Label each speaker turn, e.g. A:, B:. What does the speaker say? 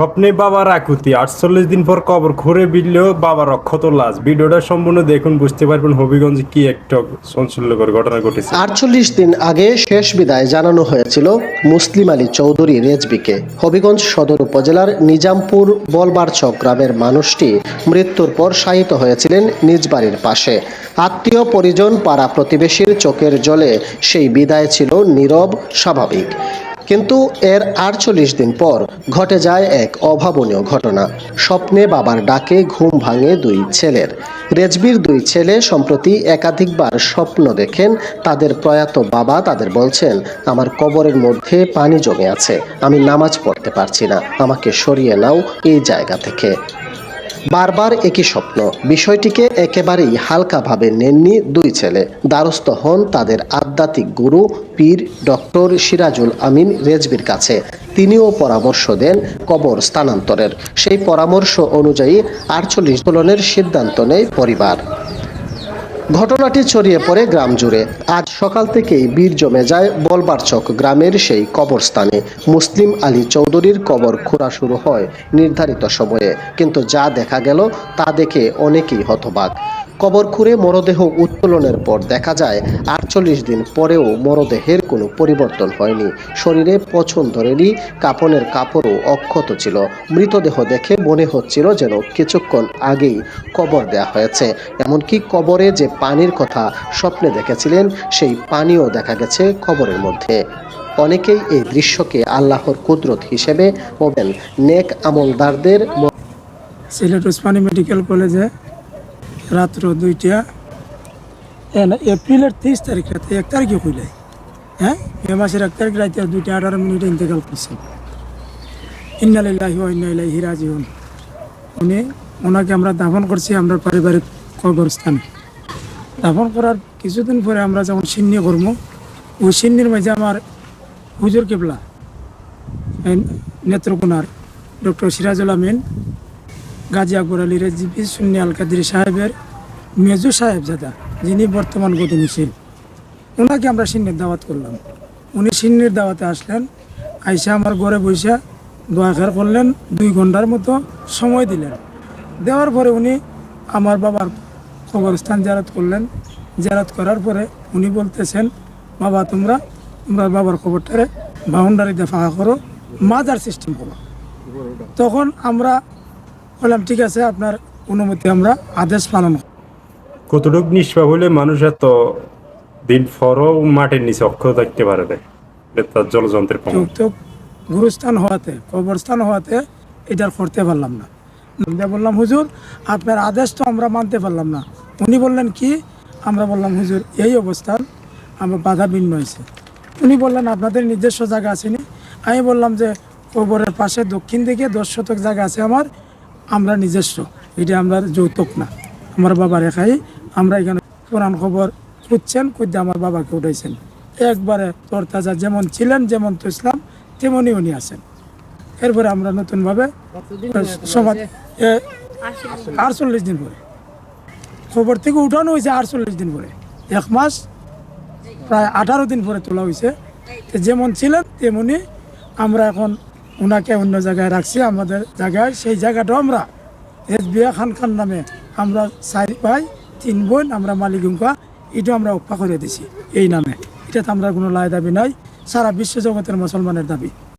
A: স্বপ্নে বাবার আকুতি আটচল্লিশ দিন পর কবর খুঁড়ে বিললেও বাবার অক্ষত লাশ। ভিডিওটা সম্পূর্ণ দেখুন, বুঝতে পারবেন হবিগঞ্জে কি একটা চাঞ্চল্যকর ঘটনা ঘটেছে।
B: আটচল্লিশ দিন আগে শেষ বিদায় জানানো হয়েছিল মুসলিম আলী চৌধুরী রেজবিকে। হবিগঞ্জ সদর উপজেলার নিজামপুর বলবারচক গ্রামের মানুষটি মৃত্যুর পর শায়িত হয়েছিলেন নিজ বাড়ির পাশে। আত্মীয় পরিজন পাড়া প্রতিবেশীর চোখের জলে সেই বিদায় ছিল নীরব, স্বাভাবিক। কিন্তু এর আটচল্লিশ দিন পর ঘটে যায় এক অভাবনীয় ঘটনা। স্বপ্নে বাবার ডাকে ঘুম ভাঙে দুই ছেলের। রেজবির দুই ছেলে সম্প্রতি একাধিকবার স্বপ্ন দেখেন তাদের প্রয়াত বাবা তাদের বলছেন, আমার কবরের মধ্যে পানি জমে আছে, আমি নামাজ পড়তে পারছি না, আমাকে সরিয়ে নাও এই জায়গা থেকে। বারবার একই স্বপ্ন। বিষয়টিকে একেবারেই হালকাভাবে নেননি দুই ছেলে। দ্বারস্থ হন তাদের আধ্যাত্মিক গুরু, পীর ডক্টর সিরাজুল আমিন রেজবির কাছে। তিনিও পরামর্শ দেন কবর স্থানান্তরের। সেই পরামর্শ অনুযায়ী আটচল্লিশ দোলনের সিদ্ধান্ত নেয় পরিবার। ঘটনাটি ছড়িয়ে পড়ে গ্রাম জুড়ে। আজ সকাল থেকেই বীর জমে যায় বলবারচক গ্রামের সেই কবরস্থানে। মুসলিম আলী চৌধুরীর কবর খোঁড়া শুরু হয় নির্ধারিত সময়ে। কিন্তু যা দেখা গেল তা দেখে অনেকেই হতবাক। কবর খুঁড়ে মরদেহ উত্তোলনের পর দেখা যায়, আটচল্লিশ দিন পরেও মরদেহের কোনো পরিবর্তন হয়নি। শরীরে পছন ধরেনি, কাপনের কাপড়ও অক্ষত ছিল। মৃতদেহ দেখে মনে হচ্ছিল যেন কিছুক্ষণ আগেই কবর দেয়া হয়েছে। এমনকি কবরে যে পানির কথা স্বপ্নে দেখেছিলেন, সেই পানিও দেখা গেছে কবরের মধ্যে। অনেকেই এই দৃশ্যকে আল্লাহর কুদরত হিসেবে বলেন নেক আমলদারদের
C: সিলেট ওসমানী মেডিকেল কলেজে রাত্র দুইটা। এ এপ্রিলের তেইশ তারিখ রাতে এক তারিখে খুলে হ্যাঁ? মে মাসের এক তারিখ রাতে দুইটা আঠারো মিনিটে ইন্তেকাল করছে। ইন্নালিল্লাহি ওয়া ইন্না ইলাইহি রাজিউন। উনি ওনাকে আমরা দাফন করছি আমরা পারিবারিক কবরস্থানে। দাফন করার কিছুদিন পরে আমরা যখন সিন্নি করব, ওই সিন্নির মাঝে আমার হুজুর কেবলা নেত্রকোনার ডক্টর সিরাজুল আমিন, গাজী আকবর আলী রেজিবি সুন্নি আল কাদির সাহেবের মেজু সাহেব জাদা, যিনি বর্তমান গতিশীল, ওনাকে আমরা সিন্নির দাওয়াত করলাম। উনি সিন্নির দাওয়াতে আসলেন, আইসা আমার ঘরে বৈশা দোয়া খেয়ার করলেন, দুই ঘণ্টার মতো সময় দিলেন। দেওয়ার পরে উনি আমার বাবার কবরস্থান জারাত করলেন। জারাত করার পরে উনি বলতেছেন, বাবা, তোমরা তোমরা বাবার খবরটারে বাউন্ডারিতে ফাঁকা করো, মাজার সিস্টেম করো। তখন আমরা বললাম, ঠিক আছে, আপনার অনুমতি আমরা আদেশ পালন করব।
A: কতটুক নিষ্পাপ হলে মানুষ এত দিন পরও মাটির নিচে অক্ষত থাকতে পারে না এটা তার জলযন্ত্রের
C: গুরুস্থান হওয়াতে, কবরস্থান হওয়াতে এটা করতে পারলাম না। বললাম, হুজুর, আপনার আদেশ তো আমরা মানতে পারলাম না। উনি বললেন, কি? আমরা বললাম, হুজুর, এই অবস্থান আমরা বাধা ভিন্ন হয়েছে। উনি বললেন, আপনাদের নিজস্ব জায়গা আসেনি আমি বললাম যে, কবরের পাশে দক্ষিণ দিকে দশ শতক জায়গা আছে আমার, আমরা নিজস্ব। এটা আমরা যৌতুক না। আমার বাবার একাই আমরা এখানে পুরান খবর খুঁজছেন, খুঁজতে আমার বাবাকে উঠাইছেন। একবারে তরতাজা যেমন ছিলেন, যেমন তো ইসলাম, তেমনই উনি আছেন। এরপরে আমরা নতুনভাবে, সমাজ আটচল্লিশ দিন পরে। খবর থেকে উঠানো হয়েছে আটচল্লিশ দিন পরে। এক মাস, প্রায় আঠারো দিন পরে তোলা হয়েছে। যেমন ছিলেন, তেমনি আমরা এখন ওনাকে অন্য জায়গায় রাখছি, আমাদের জায়গায়। সেই জায়গাটাও আমরা, এস বিয়া খান খান নামে আমরা চারি ভাই তিন বোন, আমরা মালিকুঙ্কা এটা আমরা উপা করে দিছি এই নামে। এটা তো আমরা কোনো লাই দাবি নয় সারা বিশ্ব জগতের মুসলমানের দাবি।